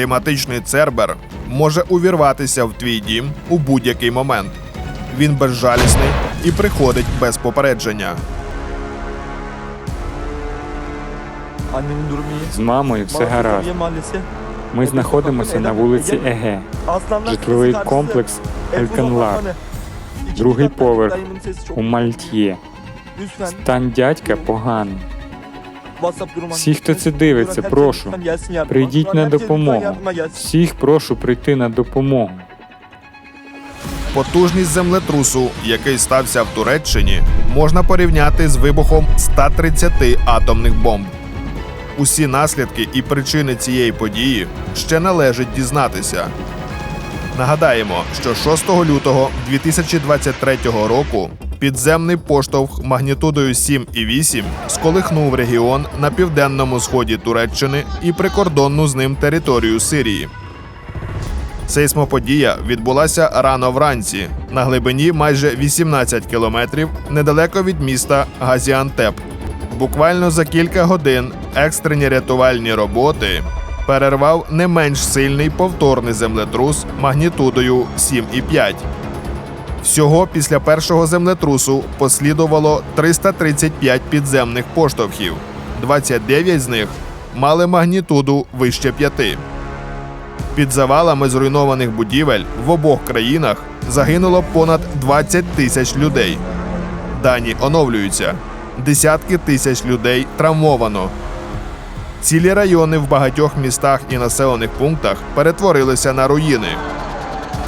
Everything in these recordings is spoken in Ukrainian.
Кліматичний цербер може увірватися в твій дім у будь-який момент. Він безжалісний і приходить без попередження. З мамою все гаразд. Ми знаходимося на вулиці Еге, житловий комплекс. Ельканлар, другий поверх у Мальт'є. Стан дядька поганий. Всі, хто це дивиться, прошу, прийдіть на допомогу. Всіх прошу прийти на допомогу. Потужність землетрусу, який стався в Туреччині, можна порівняти з вибухом 130 атомних бомб. Усі наслідки і причини цієї події ще належить дізнатися. Нагадаємо, що 6 лютого 2023 року підземний поштовх магнітудою 7,8 сколихнув регіон на південному сході Туреччини і прикордонну з ним територію Сирії. Сейсмоподія відбулася рано вранці на глибині майже 18 кілометрів недалеко від міста Газіантеп. Буквально за кілька годин екстрені рятувальні роботи перервав не менш сильний повторний землетрус магнітудою 7,5. Всього після першого землетрусу послідувало 335 підземних поштовхів. 29 з них мали магнітуду вище 5. Під завалами зруйнованих будівель в обох країнах загинуло понад 20 тисяч людей. Дані оновлюються. Десятки тисяч людей травмовано. Цілі райони в багатьох містах і населених пунктах перетворилися на руїни.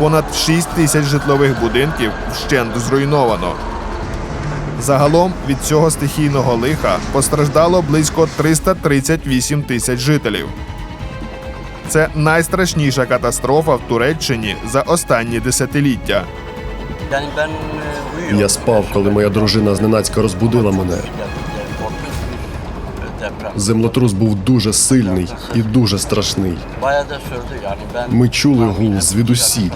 Понад 6 тисяч житлових будинків вщент зруйновано. Загалом від цього стихійного лиха постраждало близько 338 тисяч жителів. Це найстрашніша катастрофа в Туреччині за останні десятиліття. Я спав, коли моя дружина зненацька розбудила мене. Землетрус був дуже сильний і дуже страшний. Ми чули гул звідусіль.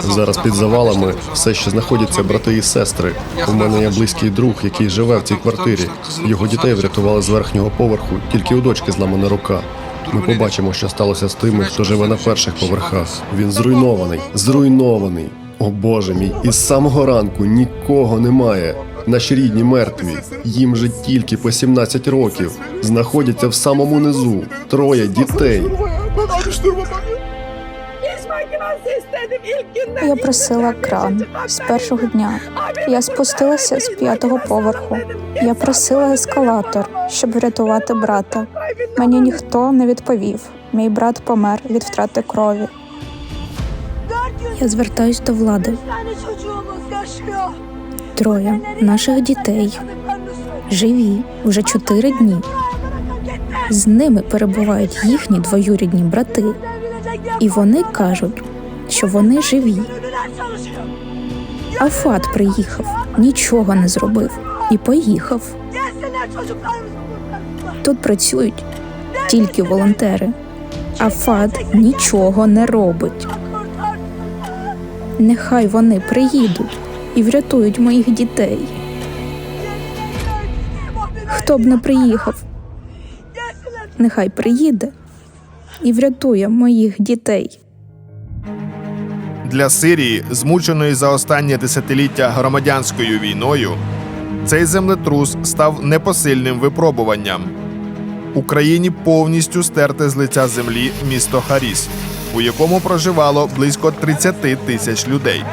Зараз під завалами все ще знаходяться брати і сестри. У мене є близький друг, який живе в цій квартирі. Його дітей врятували з верхнього поверху, тільки у дочки зламана рука. Ми побачимо, що сталося з тими, хто живе на перших поверхах. Він зруйнований, зруйнований. О Боже мій, із самого ранку нікого немає. Наші рідні мертві. Їм же тільки по 17 років. Знаходяться в самому низу. Троє дітей. Я просила кран з першого дня. Я спустилася з п'ятого поверху. Я просила ескалатор, щоб врятувати брата. Мені ніхто не відповів. Мій брат помер від втрати крові. Я звертаюсь до влади. Троє наших дітей живі вже чотири дні. З ними перебувають їхні двоюрідні брати, і вони кажуть, що вони живі. Афат приїхав, нічого не зробив і поїхав. Тут працюють тільки волонтери. Афат нічого не робить. Нехай вони приїдуть і врятують моїх дітей. Хто б не приїхав, нехай приїде і врятує моїх дітей. Для Сирії, змученої за останнє десятиліття громадянською війною, цей землетрус став непосильним випробуванням. Україні повністю стерте з лиця землі місто Харіс, у якому проживало близько 30 тисяч людей.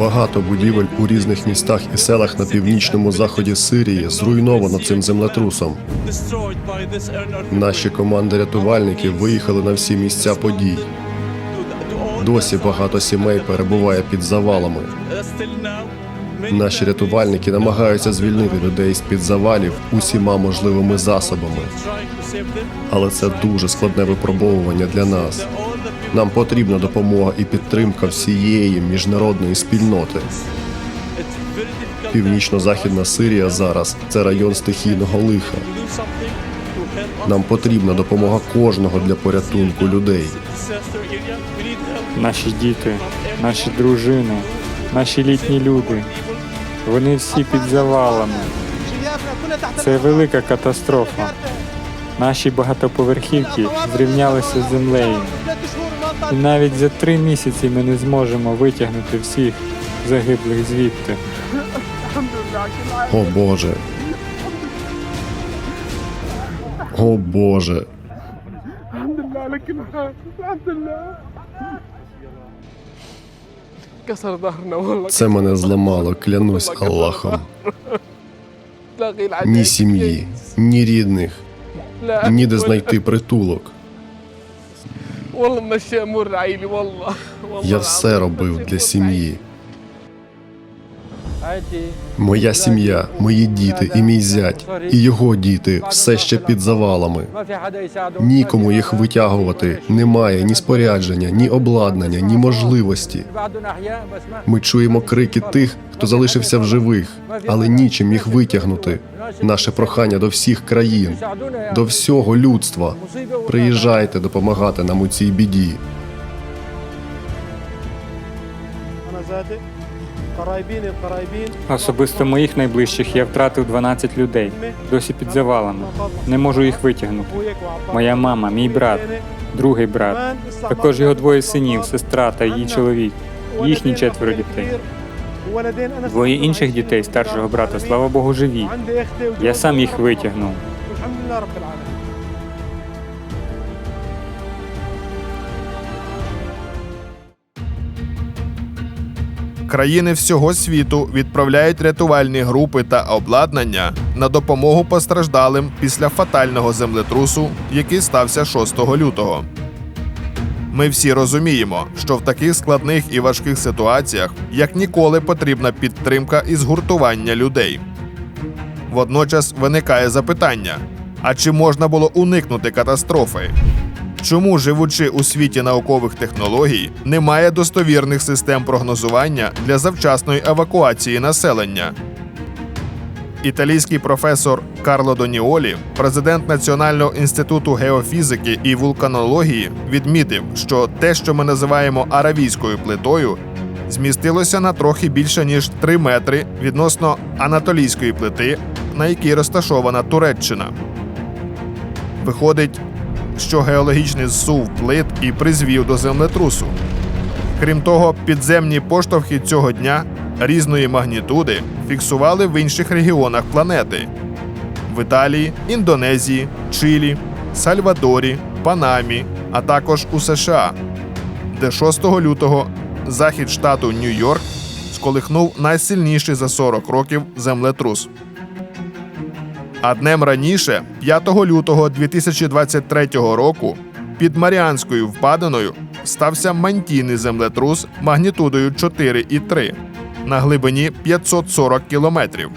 Багато будівель у різних містах і селах на північному заході Сирії зруйновано цим землетрусом. Наші команди рятувальників виїхали на всі місця подій. Досі багато сімей перебуває під завалами. Наші рятувальники намагаються звільнити людей з під завалів усіма можливими засобами. Але це дуже складне випробовування для нас. Нам потрібна допомога і підтримка всієї міжнародної спільноти. Північно-західна Сирія зараз це район стихійного лиха. Нам потрібна допомога кожного для порятунку людей. Наші діти, наші дружини, наші літні люди. Вони всі під завалами. Це велика катастрофа. Наші багатоповерхівки зрівнялися з землею. І навіть за три місяці ми не зможемо витягнути всіх загиблих звідти. О Боже. О Боже. Це мене зламало, клянусь Аллахом. Ні сім'ї, ні рідних, ніде знайти притулок. Я все робив для сім'ї. Моя сім'я, мої діти і мій зять, і його діти все ще під завалами. Нікому їх витягувати. Немає ні спорядження, ні обладнання, ні можливості. Ми чуємо крики тих, хто залишився в живих, але нічим їх витягнути. Наше прохання до всіх країн, до всього людства. Приїжджайте допомагати нам у цій біді. Особисто моїх найближчих я втратив 12 людей. Досі під завалами. Не можу їх витягнути. Моя мама, мій брат, другий брат, також його двоє синів, сестра та її чоловік. Їхні четверо дітей. Двоє інших дітей старшого брата, слава Богу, живі. Я сам їх витягнув. Країни всього світу відправляють рятувальні групи та обладнання на допомогу постраждалим після фатального землетрусу, який стався 6 лютого. Ми всі розуміємо, що в таких складних і важких ситуаціях як ніколи потрібна підтримка і згуртування людей. Водночас виникає запитання: а чи можна було уникнути катастрофи? Чому, живучи у світі наукових технологій, немає достовірних систем прогнозування для завчасної евакуації населення? Італійський професор Карло Доніолі, президент Національного інституту геофізики і вулканології, відмітив, що те, що ми називаємо аравійською плитою, змістилося на трохи більше ніж 3 метри відносно анатолійської плити, на якій розташована Туреччина. Виходить, що геологічний зсув плит і призвів до землетрусу. Крім того, підземні поштовхи цього дня різної магнітуди фіксували в інших регіонах планети: в Італії, Індонезії, Чилі, Сальвадорі, Панамі, а також у США, де 6 лютого захід штату Нью-Йорк сколихнув найсильніший за 40 років землетрус. А днем раніше, 5 лютого 2023 року, під Маріанською впадиною стався мантійний землетрус магнітудою 4,3 на глибині 540 кілометрів.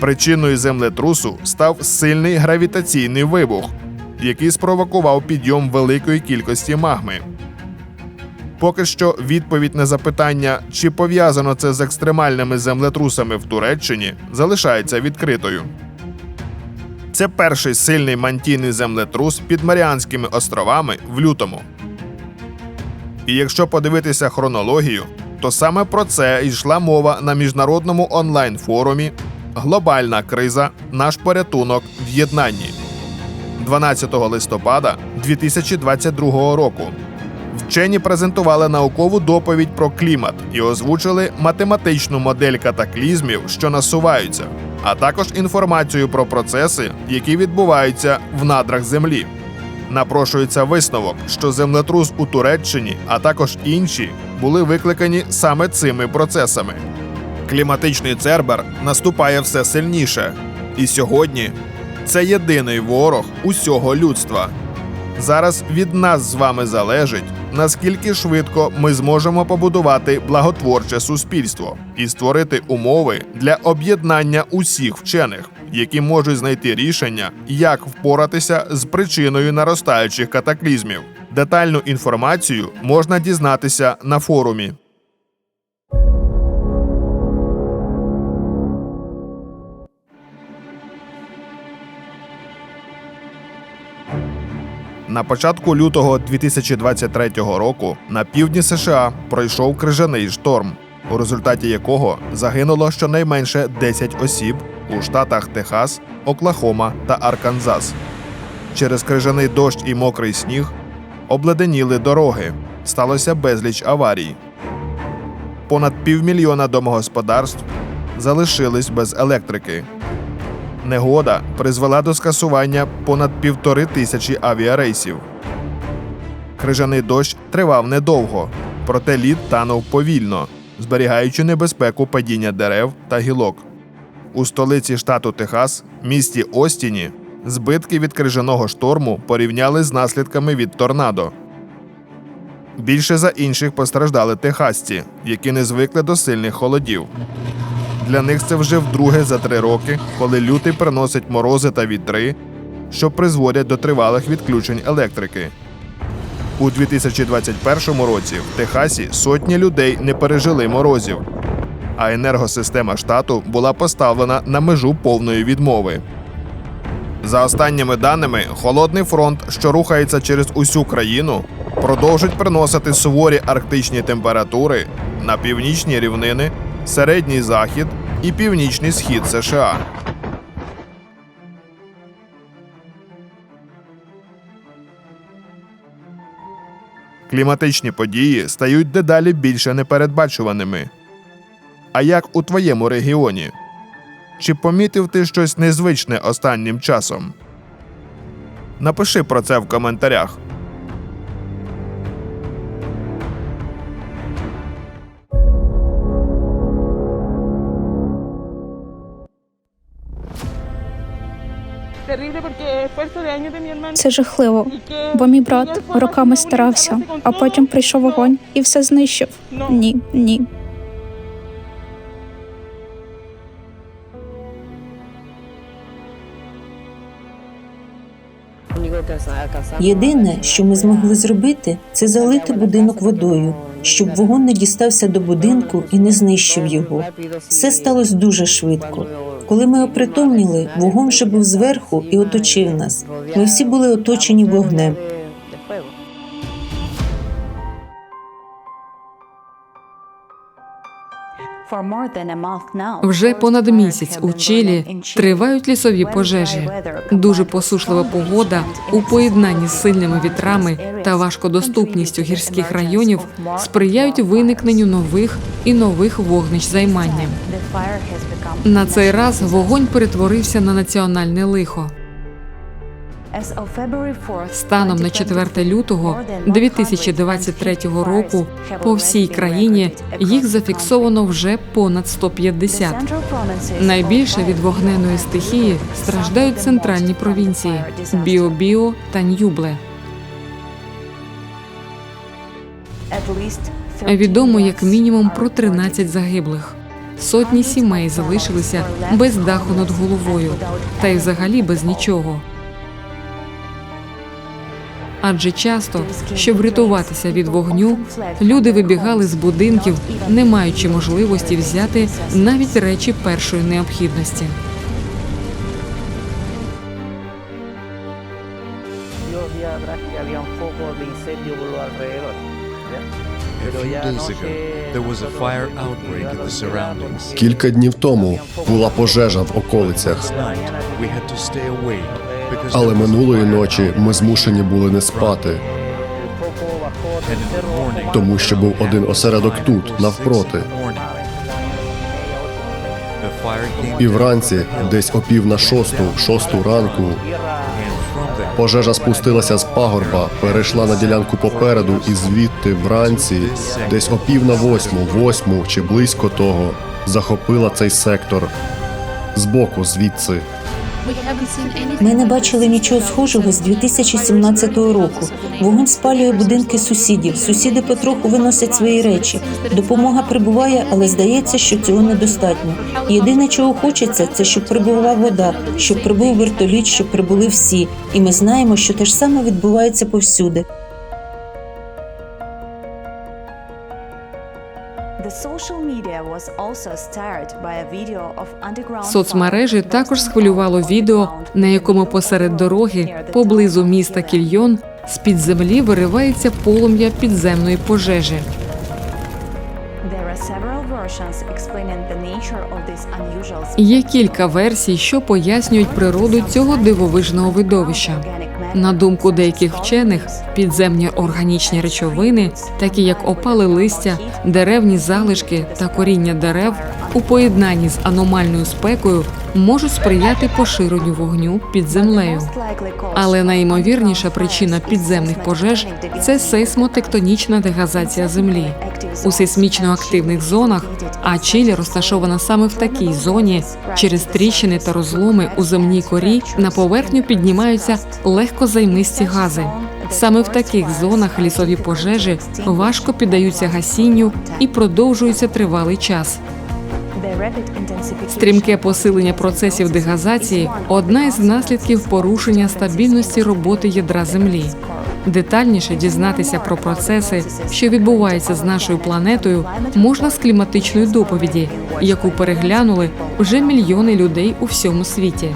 Причиною землетрусу став сильний гравітаційний вибух, який спровокував підйом великої кількості магми. Поки що відповідь на запитання, чи пов'язано це з екстремальними землетрусами в Туреччині, залишається відкритою. Це перший сильний мантійний землетрус під Маріанськими островами в лютому. І якщо подивитися хронологію, то саме про це йшла мова на міжнародному онлайн-форумі Глобальна криза. Наш порятунок в єднанні 12 листопада 2022 року. Вчені презентували наукову доповідь про клімат і озвучили математичну модель катаклізмів, що насуваються, а також інформацію про процеси, які відбуваються в надрах Землі. Напрошується висновок, що землетрус у Туреччині, а також інші, були викликані саме цими процесами. Кліматичний цербер наступає все сильніше, і сьогодні це єдиний ворог усього людства. Зараз від нас з вами залежить, наскільки швидко ми зможемо побудувати благотворче суспільство і створити умови для об'єднання усіх вчених, які можуть знайти рішення, як впоратися з причиною наростаючих катаклізмів. Детальну інформацію можна дізнатися на форумі. На початку лютого 2023 року на півдні США пройшов крижаний шторм, у результаті якого загинуло щонайменше 10 осіб у штатах Техас, Оклахома та Арканзас. Через крижаний дощ і мокрий сніг обледеніли дороги. Сталося безліч аварій. Понад півмільйона домогосподарств залишились без електрики. Негода призвела до скасування понад півтори тисячі авіарейсів. Крижаний дощ тривав недовго, проте лід танув повільно, зберігаючи небезпеку падіння дерев та гілок. У столиці штату Техас, місті Остіні, збитки від крижаного шторму порівняли з наслідками від торнадо. Більше за інших постраждали техасці, які не звикли до сильних холодів. Для них це вже вдруге за три роки, коли лютий приносить морози та вітри, що призводять до тривалих відключень електрики. У 2021 році в Техасі сотні людей не пережили морозів, а енергосистема штату була поставлена на межу повної відмови. За останніми даними, холодний фронт, що рухається через усю країну, продовжить приносити суворі арктичні температури на північні рівнини, середній захід і північний схід США. Кліматичні події стають дедалі більше непередбачуваними. А як у твоєму регіоні? Чи помітив ти щось незвичне останнім часом? Напиши про це в коментарях. Це жахливо, бо мій брат роками старався, а потім прийшов вогонь і все знищив. Ні, ні. Єдине, що ми змогли зробити, це залити будинок водою, щоб вогонь не дістався до будинку і не знищив його. Все сталося дуже швидко. Коли ми опритомніли, вогонь вже був зверху і оточив нас. Ми всі були оточені вогнем. Вже понад місяць у Чилі тривають лісові пожежі. Дуже посушлива погода у поєднанні з сильними вітрами та важкодоступністю гірських районів сприяють виникненню нових і нових вогнищ займання. На цей раз вогонь перетворився на національне лихо. Станом на 4 лютого 2023 року по всій країні їх зафіксовано вже понад 150. Найбільше від вогненої стихії страждають центральні провінції Біо-Біо та Ньюбле. Відомо як мінімум про 13 загиблих. Сотні сімей залишилися без даху над головою, та й взагалі без нічого. Адже часто, щоб врятуватися від вогню, люди вибігали з будинків, не маючи можливості взяти навіть речі першої необхідності. Кілька днів тому була пожежа в околицях, Але минулої ночі ми змушені були не спати, тому що був один осередок тут, навпроти. І вранці, десь о пів на шосту, шосту ранку, пожежа спустилася з пагорба, перейшла на ділянку попереду, і звідти вранці, десь о пів на восьму, восьму чи близько того, захопила цей сектор. Збоку звідси. Ми не бачили нічого схожого з 2017 року. Вогонь спалює будинки сусідів. Сусіди потроху виносять свої речі. Допомога прибуває, але здається, що цього недостатньо. Єдине, чого хочеться, це щоб прибула вода, щоб прибув вертоліт, щоб прибули всі. І ми знаємо, що те ж саме відбувається повсюди. Соцмережі також схвилювало відео, на якому посеред дороги поблизу міста Кільйон з під землі виривається полум'я підземної пожежі. Є кілька версій, що пояснюють природу цього дивовижного видовища. На думку деяких вчених, підземні органічні речовини, такі як опали листя, деревні залишки та коріння дерев, у поєднанні з аномальною спекою можуть сприяти поширенню вогню під землею. Але найімовірніша причина підземних пожеж це сейсмотектонічна дегазація землі. У сейсмічно активних зонах, а Чилі розташована саме в такій зоні, через тріщини та розломи у земній корі на поверхню піднімаються легкозаймисті гази. Саме в таких зонах лісові пожежі важко піддаються гасінню і продовжуються тривалий час. Стрімке посилення процесів дегазації одна із наслідків порушення стабільності роботи ядра Землі. Детальніше дізнатися про процеси, що відбуваються з нашою планетою, можна з кліматичної доповіді, яку переглянули вже мільйони людей у всьому світі.